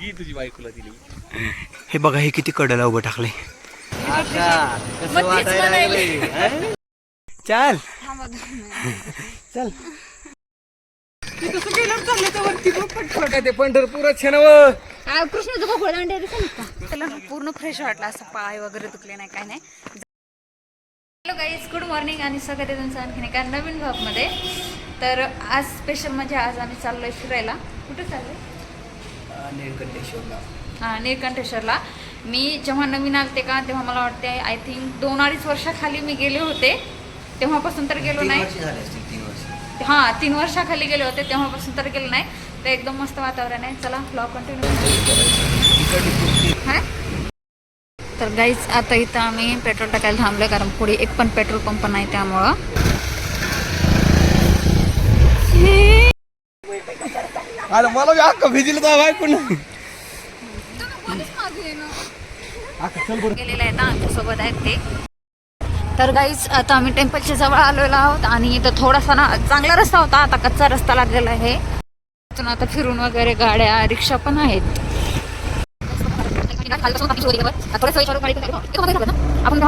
ही तुझी बायकोला दिली. हे बघा हे किती कडला उभं टाकले चाल. चल. काय ते पंढरपूरच छे नव कृष्णाचं गोकुळ दांडे का? त्याला पूर्ण फ्रेश वाटलं असं पाय वगैरे दुखले नाही काय नाही. हॅलो गाईज गुड मॉर्निंग आणि सगळं ते तुमचं आणखीन एका नवीन भागमध्ये तर आज स्पेशल म्हणजे आज आम्ही चाललोय फिरायला. कुठे चाललोय हां निळकंठेश्वरला मी जेव्हा नवीन आलते का तेव्हा मला वाटते आय थिंक दोन अडीच वर्षाखाली मी गेले होते. तेव्हापासून तर गेलो नाही. हां तीन वर्षाखाली गेले होते तेव्हापासून तर गेलो नाही. तर एकदम मस्त वातावरण आहे. चला ब्लॉग कंटिन्यू हां? तर गाईच आता इथं आम्ही पेट्रोल टाकायला थांबलोय कारण पुढे एक पण पेट्रोल पंप नाही त्यामुळं. अरे मला बी अक्का भिजलं तर बायकोन गेलेले आहेत आमच्यासोबत आहेत ते. तर गाईज आता आम्ही टेम्पलच्या जवळ आलेलो आहोत आणि इथं थोडासा ना चांगला रस्ता होता आता कच्चा रस्ता लागलेला आहे. आता फिरून वगैरे गाड्या रिक्षा पण आहेत. ना? आपण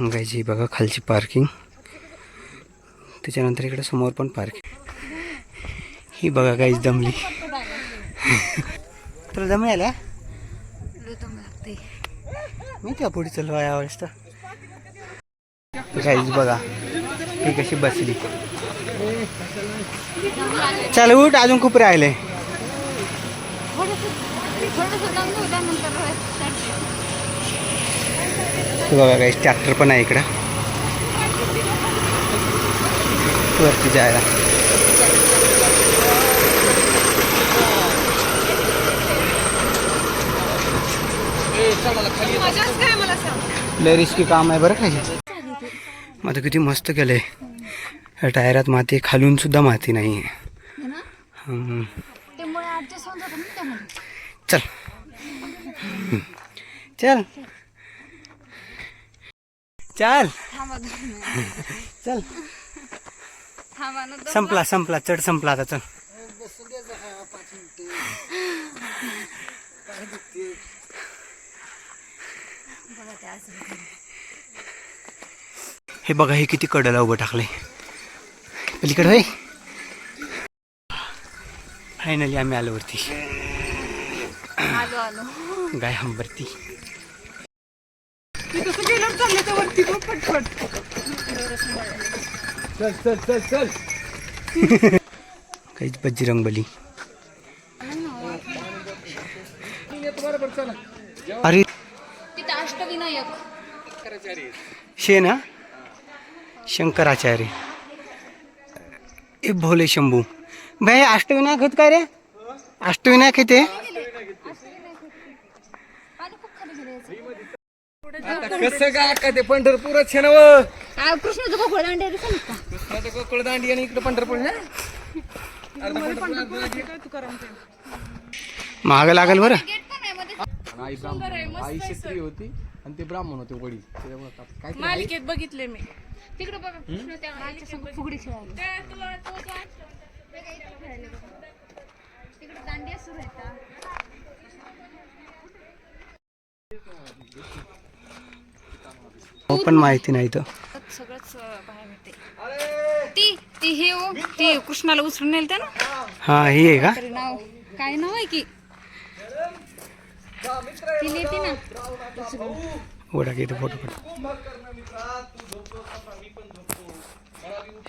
गायची बघा खालची पार्किंग. त्याच्यानंतर इकडे समोर पण पार्किंग. ही बघा गाईच दमली. तुला दम आल्या? मी त्या पुढे चलवा यावेळेस तर. गाईज बघा ही कशी बसली. चल उठ अजून खूप राहिले थोडंसं- थोडंसं दम घेऊ, त्यानंतर start करू. हे बघा काही ट्रॅक्टर पण आहे इकडं. वरती जायला. लय रिस्की काम आहे बरं काही मग आता किती मस्त केलंय. या टायरात माती खालून सुद्धा माती नाही आहे चल. चल. हम्म. त्यामुळे adjust होऊन जातं ना त्यामध्ये. चल हम्म. चल चल. थांबा दोन मिनिटं. चल. थांबा ना दोन संपला संपला चढ संपला आता चल. बघा ते असं. हे बघा हे किती कडला उभं टाकलंय. पलीकडे होय. फायनली आम्ही आलो वरती. आलो आलो. गाय हंबरती. चल चल चल चल. काहीच बजरंग बली. बरोबर चला अरे. तिथं अष्टविनायक. शे ना? शंकराचार्य. ए भोले शंभू. भाई अष्टविनायक आहेत काय रे? अष्टविनायक आहे ते पाणी खूप खाली गेले आता कसं काय अक्का ते पंढरपूरच छे नव कृष्णाचं गोकुळ दांडे दिसेल का? कृष्णाचं गोकुळ दांडी आणि इकडे पंढरपूर ना? महाग लागेल बरं. गेट पण आहे मध्ये. आई ब्राह्मण आई क्षत्रिय होती आणि ते ब्राह्मण होते वडील. त्याच्यामुळे काय मालिकेत बघितले मी. तिकडे बघा कृष्ण त्या फुगडी खेळायला. तिकडे दांडिया सुरू आहेत हो पण माहिती नाही तर सगळंच अं, बाहेर मिळते ती ती हे हो ती कृष्णाला उचलून नेल ना हा ही आहे का? तरी नाव काय नाव आहे की? ती नेते ना. ओढा की इथे फोटो काढ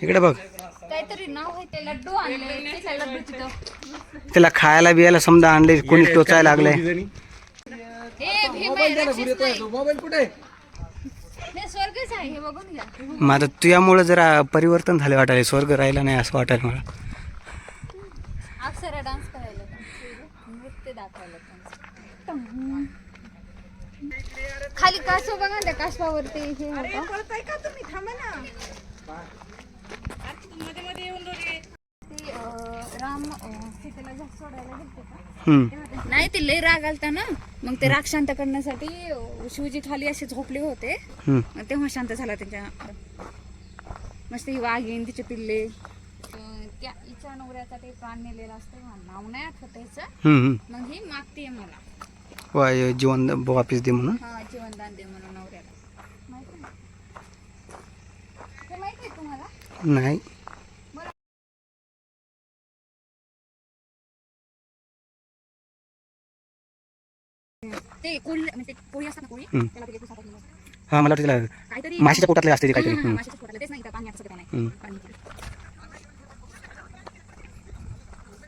इकडे बघ. काहीतरी नाव आहे ते लड्डू आणले ते काय लड्डू तिथं. त्याला खायला बियाला समजा आणले कोणी टोचायला नाही. मोबाईल कुठे? स्वर्गच आहे हे बघून घ्या आता तुझ्यामुळं जरा परिवर्तन झाले वाटायला स्वर्ग राहिला नाही असं वाटायला मला अक्षरा डान्स करायला. नृत्य दाखवायला. खाली कासव बघा त्या कासवावरती हे होतं. का तुम्ही थांबा ना मध्ये मध्ये येऊन दोघे ते, अं, राम अं, सीतेला सोडायला गेलते का हम्म. नाही ते लय राग आलता ना मग ते राग शांत करण्यासाठी शिवजी खाली असे झोपले होते. हम्म. तेव्हा शांत झाला त्यांच्या. मस्त ही वाघीण तिचे पिल्ले. अं, त्या हिच्या नवऱ्याचा ते प्राण नेलेला असतं हा, नाव नाही आठवत त्याचं हम्म, हम्म. मग ही मागते मला. वाय जीवन वापिस दे म्हणून. हा जीवनदान दे म्हणून नवऱ्याला. माहिती ना हे माहिती आहे तुम्हाला? नाही. ते कोळी म्हणजे कोळी असतात ना कोळी हम्म. त्याला ते सापडलं होतं. हा मला वाटतं तिला काहीतरी माशीच्या पोटातले असते ते काहीतरी हम्म. माशाच्या पोटाला. तेच नाही इथं पाण्याचं सगळं नाही हम्म. पाणी.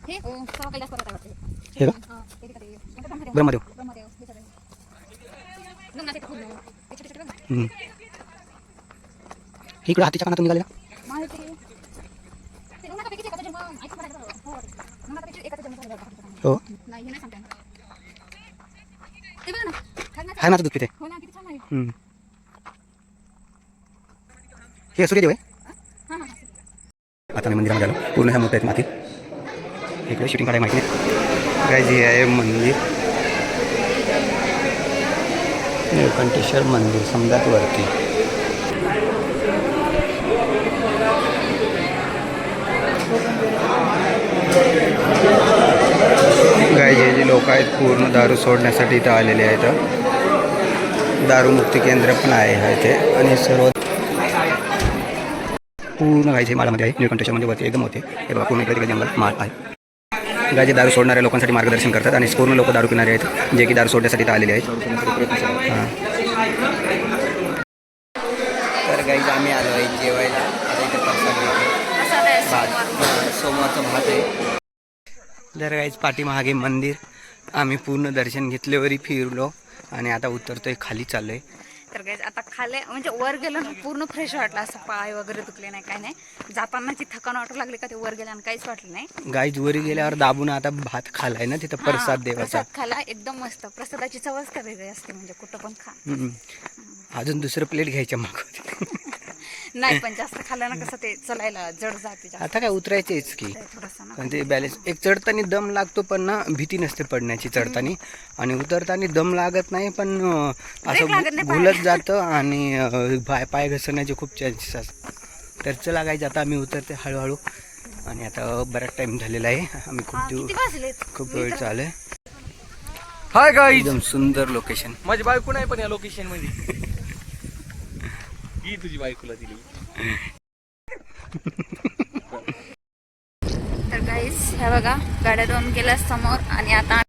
हे अं, सर्व कैलास पर्वत आहे वाटतं. हे का हा, ते तिथं ते- कोणतं ब्रह्मदेव? ब्रह्मदेव ब्रह्मदेव, हे सगळं. गंगाचे इथं खूप ते छोटे छोटे बघ. हम्म. इकडे हातीच्या कानातून निघाले माहिती आहे. ते गंगापेकीचे एकाचा जन्म ऐकून बघायचं बरं. हो. गंगापेकीचे एकाचा जन्म झालेला होता. हो नाही हे नाही सांगता येणार. ते बघा ना खाली ना- आहे माझं दूध पिते हो ना किती छान आहे हम्म. हे सूर्यदेव आहे हा हा आता मी मंदिरामध्ये आलो पूर्ण ह्या मोठ्या आहेत माती इकडे शूटिंग काढायला माहिती नाही काय जे आहे मंदिर निळकंठेश्वर मंदिर समजात वरती गाय जे जे लोक आहेत पूर्ण दारू सोडण्यासाठी इथं आलेले आहेत दारूमुक्ती केंद्र पण आहे इथे. आणि सर्व पूर्ण गायचे मालामध्ये आहे. निळकंठेश्वर म्हणजे वरती एकदम होते हे बघा पूर्ण इकडे तिकडे जंगल आहे. गायचे दारू सोडणाऱ्या लोकांसाठी मार्गदर्शन करतात आणि पूर्ण लोक दारू पिणारे आहेत जे की दारू सोडण्यासाठी आलेले आहेत. हां तर गाईज आम्ही आलो आहे जेवायला. आता भात. सोमवारचा भात आहे. तर गाईज पाठीमागे मंदिर. आम्ही पूर्ण दर्शन घेतल्यावरी फिरलो. आणि आता उतरतोय खाली चाललोय. तर गाईज आता खाले म्हणजे वर गेलो ना पूर्ण फ्रेश वाटलं. असं पाय वगैरे दुखले नाही काय नाही. जातानाची थकान वाटू लागली का ते वर गेल्यानं काहीच वाटलं नाही. गाईज वरी गेल्यावर दाबून आता भात खालाय ना तिथं प्रसाद देवाचा. प्रसाद खाला एकदम मस्त. प्रसादाची चवच का वेगळी असते म्हणजे कुठं पण खा. अजून दुसरं प्लेट घ्यायच्या मागवते नाही पण जास्त खाल्लं ना कसं ते चलायला जड जाते जास्त. आता काय उतरायचेच की. थोडस ना पण ते बॅलेन्स एक चढताना दम लागतो पण ना भीती नसते पडण्याची चढताना. आणि उतरताना दम लागत नाही पण अं, असं लागत नाही भु- भुलत जातं आणि अं, पाय पाय घसरण्याचे खूप चान्सेस असतात. तर चला काय आता आम्ही उतरते हळूहळू. आणि आता बराच टाइम झालेला आहे. आम्ही खूप हा, किती दिवस वाजले? खूप वेळ चालू हाय गाईज एकदम सुंदर लोकेशन माझी बायको नाही पण या लोकेशनमध्ये. ही तुझी बायकोला दिली. तर गाईस हे बघा गाड्या दोन गेल्या समोर आणि आता